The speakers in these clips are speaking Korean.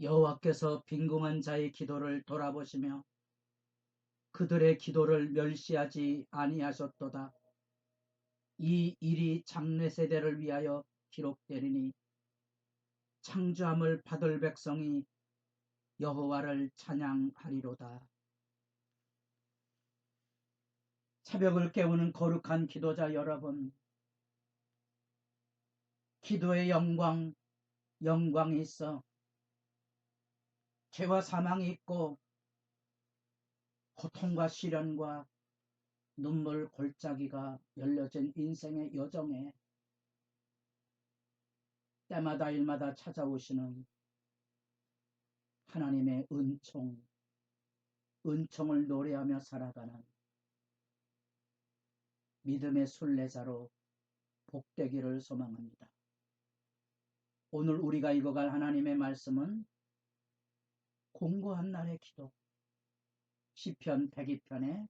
여호와께서 빈궁한 자의 기도를 돌아보시며 그들의 기도를 멸시하지 아니하셨도다. 이 일이 장래 세대를 위하여 기록되리니 창조함을 받을 백성이 여호와를 찬양하리로다. 새벽을 깨우는 거룩한 기도자 여러분, 기도의 영광, 영광이 있어 죄와 사망이 있고 고통과 시련과 눈물 골짜기가 열려진 인생의 여정에 때마다 일마다 찾아오시는 하나님의 은총, 은총을 노래하며 살아가는 믿음의 순례자로 복되기를 소망합니다. 오늘 우리가 읽어갈 하나님의 말씀은 공고한 날의 기도 시편 102편의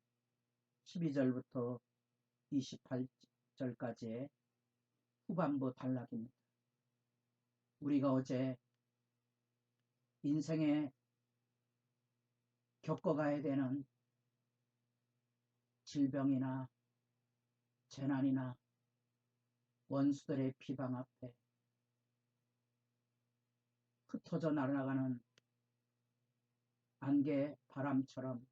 12절부터 28절까지의 후반부 단락입니다. 우리가 어제 인생에 겪어가야 되는 질병이나 재난이나 원수들의 비방 앞에 흩어져 날아가는 안개 바람처럼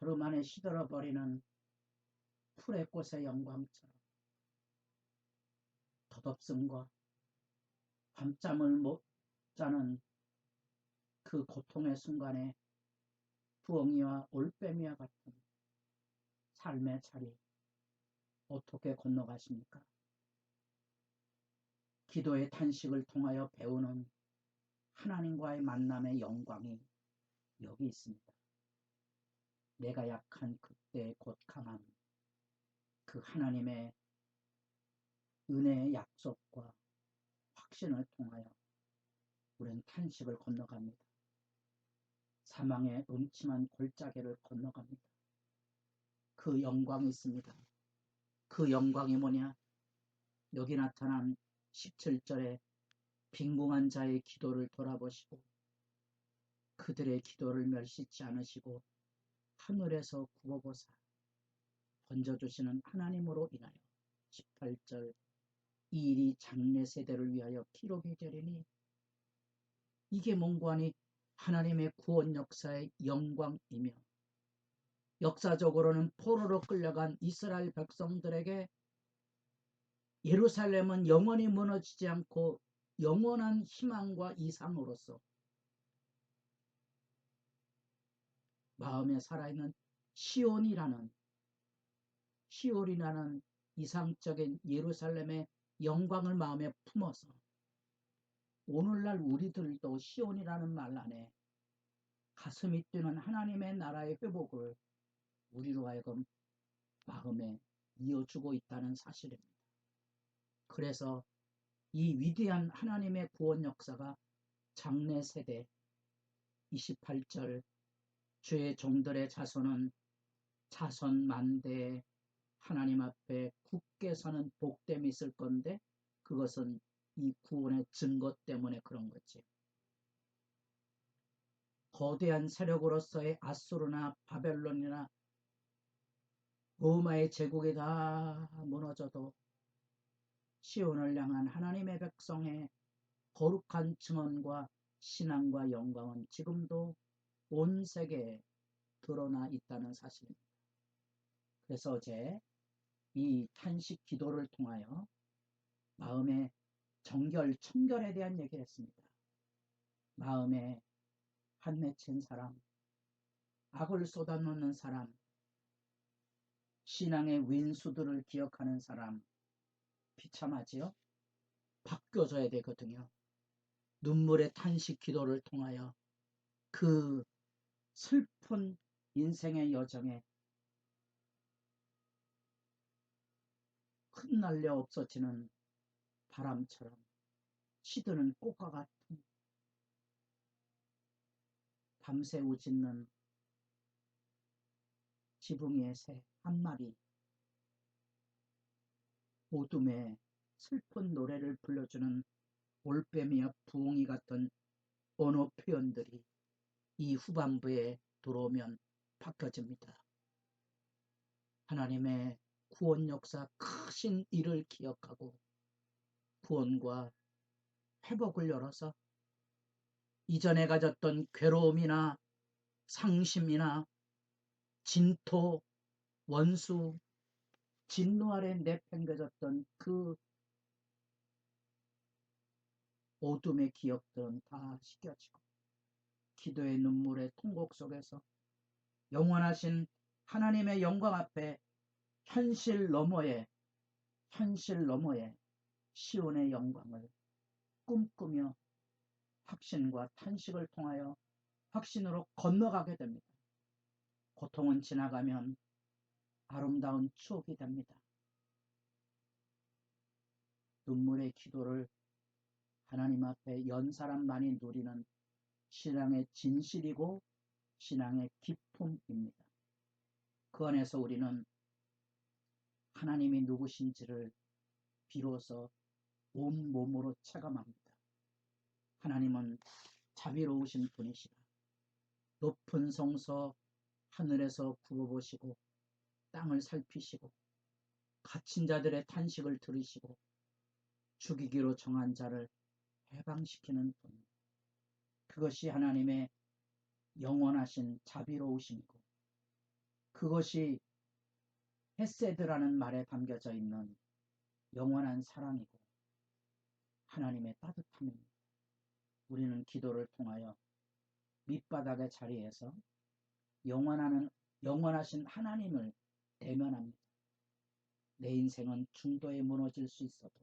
하루 만에 시들어버리는 풀의 꽃의 영광처럼 덧없음과 밤잠을 못 자는 그 고통의 순간에 부엉이와 올빼미와 같은 삶의 자리 어떻게 건너가십니까? 기도의 탄식을 통하여 배우는 하나님과의 만남의 영광이 여기 있습니다. 내가 약한 그때의 곧 강함, 그 하나님의 은혜의 약속과 확신을 통하여 우리는 탄식을 건너갑니다. 사망의 음침한 골짜기를 건너갑니다. 그 영광이 있습니다. 그 영광이 뭐냐? 여기 나타난 17절에 빈궁한 자의 기도를 돌아보시고 그들의 기도를 멸시치 않으시고 하늘에서 구워보사 던져주시는 하나님으로 인하여 18절 이 일이 장래 세대를 위하여 기록이 되리니 이게 뭔고하니 하나님의 구원 역사의 영광이며 역사적으로는 포로로 끌려간 이스라엘 백성들에게 예루살렘은 영원히 무너지지 않고 영원한 희망과 이상으로서 마음에 살아있는 시온이라는 시온이라는 이상적인 예루살렘의 영광을 마음에 품어서 오늘날 우리들도 시온이라는 말 안에 가슴이 뛰는 하나님의 나라의 회복을 우리로 하여금 마음에 이어주고 있다는 사실입니다. 그래서 이 위대한 하나님의 구원 역사가 장래 세대 28절 주의 종들의 자손은 자손 만대에 하나님 앞에 굳게 서는 복됨이 있을 건데 그것은 이 구원의 증거 때문에 그런 거지. 거대한 세력으로서의 아수르나 바벨론이나 로마의 제국이 다 무너져도 시온을 향한 하나님의 백성의 거룩한 증언과 신앙과 영광은 지금도 온 세계에 드러나 있다는 사실입니다. 그래서 어제 이 탄식 기도를 통하여 마음의 정결, 청결에 대한 얘기를 했습니다. 마음에 한 맺힌 사람, 악을 쏟아놓는 사람, 신앙의 윈수들을 기억하는 사람, 비참하지요? 바뀌어져야 되거든요. 눈물의 탄식 기도를 통하여 그 슬픈 인생의 여정에 흩날려 없어지는 바람처럼 시드는 꽃과 같은 밤새 우짖는 지붕의 새 한 마리 어둠에 슬픈 노래를 불러주는 올빼미와 부엉이 같은 언어 표현들이 이 후반부에 들어오면 바뀌어집니다. 하나님의 구원 역사 크신 일을 기억하고 구원과 회복을 열어서 이전에 가졌던 괴로움이나 상심이나 진토, 원수, 진노 아래 내팽겨졌던 그 어둠의 기억들은 다 씻겨지고 기도의 눈물의 통곡 속에서 영원하신 하나님의 영광 앞에 현실 너머에 현실 너머에 시온의 영광을 꿈꾸며 확신과 탄식을 통하여 확신으로 건너가게 됩니다. 고통은 지나가면 아름다운 추억이 됩니다. 눈물의 기도를 하나님 앞에 연 사람만이 누리는 신앙의 진실이고 신앙의 기품입니다. 그 안에서 우리는 하나님이 누구신지를 비로소 온 몸으로 체감합니다. 하나님은 자비로우신 분이시라. 높은 성서 하늘에서 굽어보시고 땅을 살피시고 갇힌 자들의 탄식을 들으시고 죽이기로 정한 자를 해방시키는 분. 그것이 하나님의 영원하신 자비로우심이고 그것이 헤세드라는 말에 담겨져 있는 영원한 사랑이고 하나님의 따뜻함입니다. 우리는 기도를 통하여 밑바닥의 자리에서 영원하는 영원하신 하나님을 대면합니다. 내 인생은 중도에 무너질 수 있어도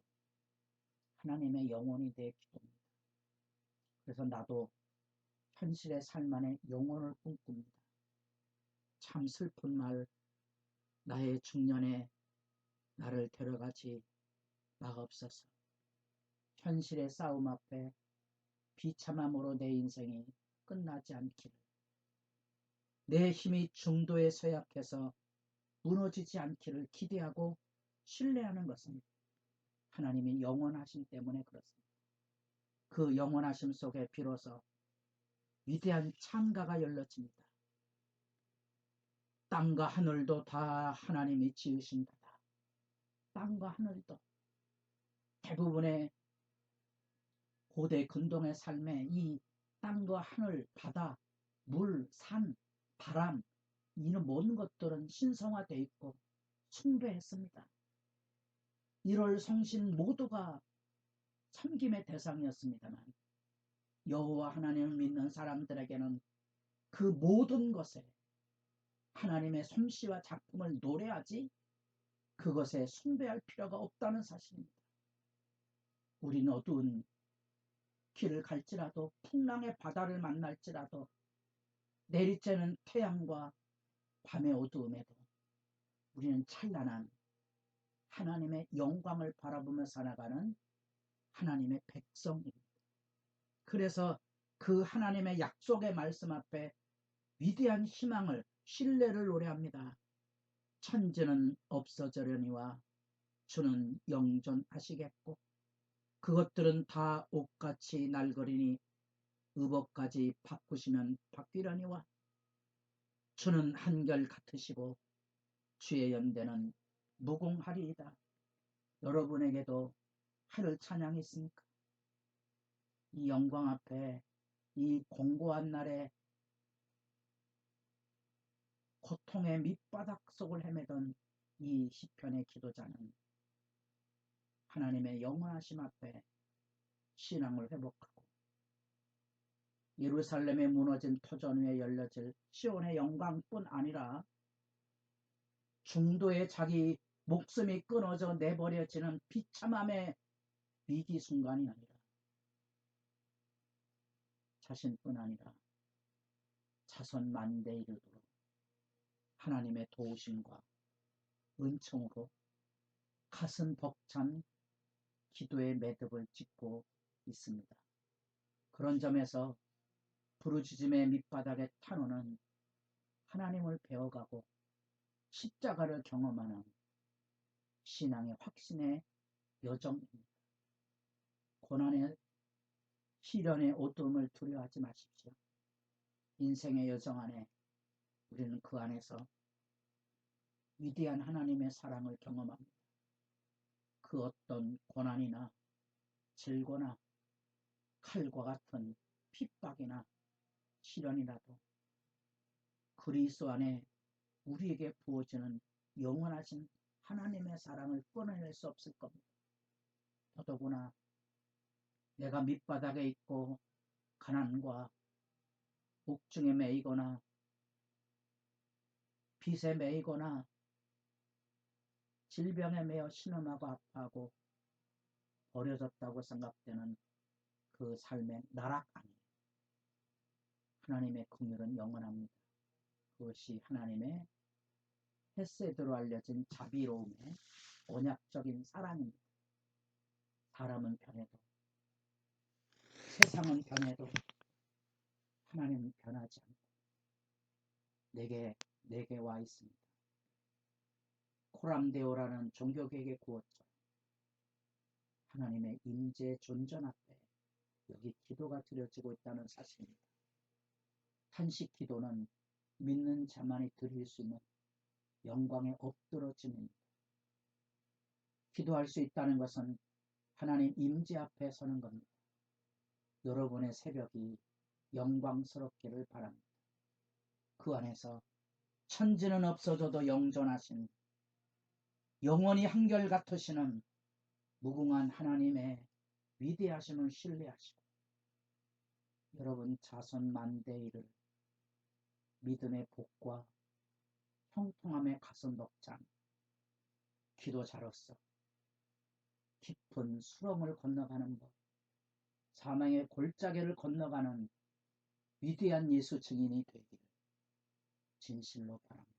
하나님의 영혼이 내 기도입니다. 그래서 나도 현실의 삶 안에 영혼을 꿈꿉니다. 참 슬픈 말, 나의 중년에 나를 데려가지 마옵소서. 현실의 싸움 앞에 비참함으로 내 인생이 끝나지 않기를. 내 힘이 중도에 쇠약해서 무너지지 않기를 기대하고 신뢰하는 것은 하나님이 영원하심 때문에 그렇습니다. 그 영원하심 속에 비로소 위대한 창가가 열려집니다. 땅과 하늘도 다 하나님이 지으신다다. 땅과 하늘도 대부분의 고대 근동의 삶에 이 땅과 하늘, 바다, 물, 산, 바람 이런 모든 것들은 신성화되어 있고 숭배했습니다. 1월 성신 모두가 섬김의 대상이었습니다만 여호와 하나님을 믿는 사람들에게는 그 모든 것에 하나님의 솜씨와 작품을 노래하지 그것에 숭배할 필요가 없다는 사실입니다. 우리는 어두운 길을 갈지라도 풍랑의 바다를 만날지라도 내리쬐는 태양과 밤의 어두움에도 우리는 찬란한 하나님의 영광을 바라보며 살아가는 하나님의 백성입니다. 그래서 그 하나님의 약속의 말씀 앞에 위대한 희망을 신뢰를 노래합니다. 천지는 없어져려니와 주는 영존하시겠고 그것들은 다 옷같이 날거리니 의복까지 바꾸시면 바뀌려니와 주는 한결 같으시고 주의 연대는 무궁하리이다. 여러분에게도 하늘 찬양이 있습니까? 이 영광 앞에 이 공고한 날에 고통의 밑바닥 속을 헤매던 이 시편의 기도자는 하나님의 영원하심 앞에 신앙을 회복하고 예루살렘에 무너진 토전 위에 열려질 시온의 영광뿐 아니라 중도에 자기 목숨이 끊어져 내버려지는 비참함의 위기 순간이 아니라 자신뿐 아니라 자손 만대 이르도록 하나님의 도우심과 은총으로 가슴 벅찬 기도의 매듭을 짓고 있습니다. 그런 점에서 부르짖음의 밑바닥의 탄원은 하나님을 배워가고 십자가를 경험하는 신앙의 확신의 여정입니다. 고난의 시련의 어둠을 두려워하지 마십시오. 인생의 여정 안에 우리는 그 안에서 위대한 하나님의 사랑을 경험합니다. 그 어떤 고난이나 질거나 칼과 같은 핍박이나 시련이라도 그리스도 안에 우리에게 부어지는 영원하신 하나님의 사랑을 끊어낼 수 없을 겁니다. 더더구나 내가 밑바닥에 있고 가난과 옥중에 매이거나 빚에 매이거나 질병에 매여 신음하고 아파하고 버려졌다고 생각되는 그 삶의 나락 아니에요. 하나님의 긍휼은 영원합니다. 그것이 하나님의 헤세드로 알려진 자비로움의 언약적인 사랑입니다. 사람은 변해도 세상은 변해도 하나님은 변하지 않고 내게 내게 와 있습니다. 코람데오라는 종교계획의 구호처럼 하나님의 임재 존전 앞에 여기 기도가 드려지고 있다는 사실입니다. 한식 기도는 믿는 자만이 드릴 수 있는 영광의 엎드러짐입니다. 기도할 수 있다는 것은 하나님 임재 앞에 서는 겁니다. 여러분의 새벽이 영광스럽기를 바랍니다. 그 안에서 천지는 없어져도 영존하신 영원히 한결같으시는 무궁한 하나님의 위대하심을 신뢰하시고 여러분 자손 만대일을 믿음의 복과 형통함의 가슴 벅찬 기도자로서 깊은 수렁을 건너가는 법, 사망의 골짜기를 건너가는 위대한 예수 증인이 되기를 진실로 바랍니다.